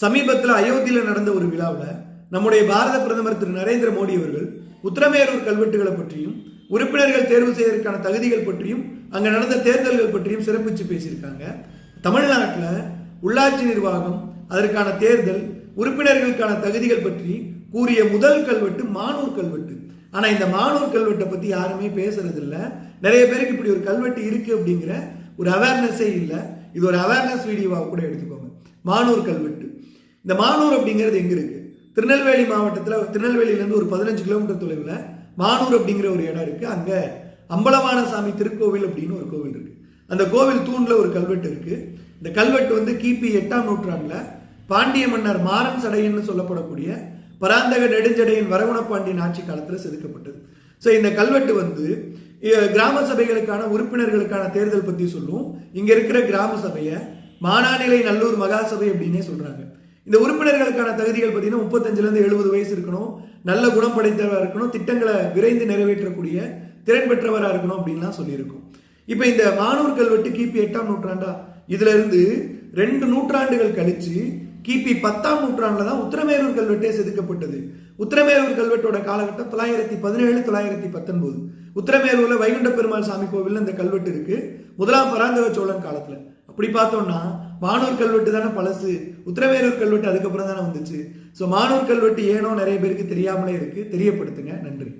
சமீபத்தில் அயோத்தியில் நடந்த ஒரு விழாவில் நம்முடைய பாரத பிரதமர் திரு நரேந்திர மோடி அவர்கள் உத்தரமேரூர் கல்வெட்டுகளை பற்றியும் உறுப்பினர்கள் தேர்வு செய்வதற்கான தகுதிகள் பற்றியும் அங்கே நடந்த தேர்தல்கள் பற்றியும் சிறப்பித்து பேசியிருக்காங்க. தமிழ்நாட்டில் உள்ளாட்சி நிர்வாகம் அதற்கான தேர்தல் உறுப்பினர்களுக்கான தகுதிகள் பற்றி கூறிய முதல் கல்வெட்டு மானூர் கல்வெட்டு. ஆனால் இந்த மானூர் கல்வெட்டை பற்றி யாருமே பேசுறதில்ல. நிறைய பேருக்கு இப்படி ஒரு கல்வெட்டு இருக்கு அப்படிங்கிற ஒரு அவேர்னஸே இல்லை. இது ஒரு அவேர்னஸ் வீடியோவாக கூட எடுத்துக்கோங்க. மானூர் கல்வெட்டு. இந்த மானூர் அப்படிங்கிறது எங்கே இருக்குது திருநெல்வேலி மாவட்டத்தில் திருநெல்வேலியிலேருந்து ஒரு பதினஞ்சு கிலோமீட்டர் தொலைவில் மானூர் அப்படிங்கிற ஒரு இடம் இருக்குது அங்கே அம்பலவான சாமி திருக்கோவில் அப்படின்னு ஒரு கோவில் இருக்குது அந்த கோவில் தூணில் ஒரு கல்வெட்டு இருக்குது இந்த கல்வெட்டு வந்து கிபி எட்டாம் நூற்றாண்டில் பாண்டிய மன்னர் மாறன் சடையன்னு சொல்லப்படக்கூடிய பராந்தக நெடுஞ்சடையின் வரகுணப்பாண்டியன் ஆட்சி காலத்தில் செதுக்கப்பட்டது. ஸோ இந்த கல்வெட்டு வந்து கிராம சபைகளுக்கான உறுப்பினர்களுக்கான தேர்தல் பற்றி சொல்லும். இங்கே இருக்கிற கிராம சபையை மானாநிலை நல்லூர் மகாசபை அப்படின்னே சொல்கிறாங்க இந்த உறுப்பினர்களுக்கான தகுதிகள் பார்த்தீங்கன்னா முப்பத்தஞ்சுல இருந்து எழுபது வயசு இருக்கணும். நல்ல குணம் படைத்தவராக இருக்கணும். திட்டங்களை விரைந்து நிறைவேற்றக்கூடிய திறன் பெற்றவராக இருக்கணும் அப்படின்லாம் சொல்லியிருக்கும். இப்போ இந்த மானூர் கல்வெட்டு கிபி எட்டாம் நூற்றாண்டா? இதுல இருந்து ரெண்டு நூற்றாண்டுகள் கழித்து கிபி பத்தாம் நூற்றாண்டில் தான் உத்தரமேரூர் கல்வெட்டே செதுக்கப்பட்டது. உத்தரமேரூர் கல்வெட்டோட காலகட்டம் தொள்ளாயிரத்தி பதினேழு தொள்ளாயிரத்தி பத்தொன்பது. உத்தரமேரூரில் வைகுண்ட பெருமாள் சாமி கோவிலில் இந்த கல்வெட்டு இருக்குது முதலாம் பராந்தக சோழன் காலத்தில். அப்படி பார்த்தோம்னா மானூர் கல்வெட்டு தானே பழசு. உத்தரவேரூர் கல்வெட்டு அதுக்கப்புறம் தானே வந்துச்சு. ஸோ மானூர் கல்வெட்டு ஏனோ நிறைய பேருக்கு தெரியாமலே இருக்கு. தெரியப்படுத்துங்க. நன்றி.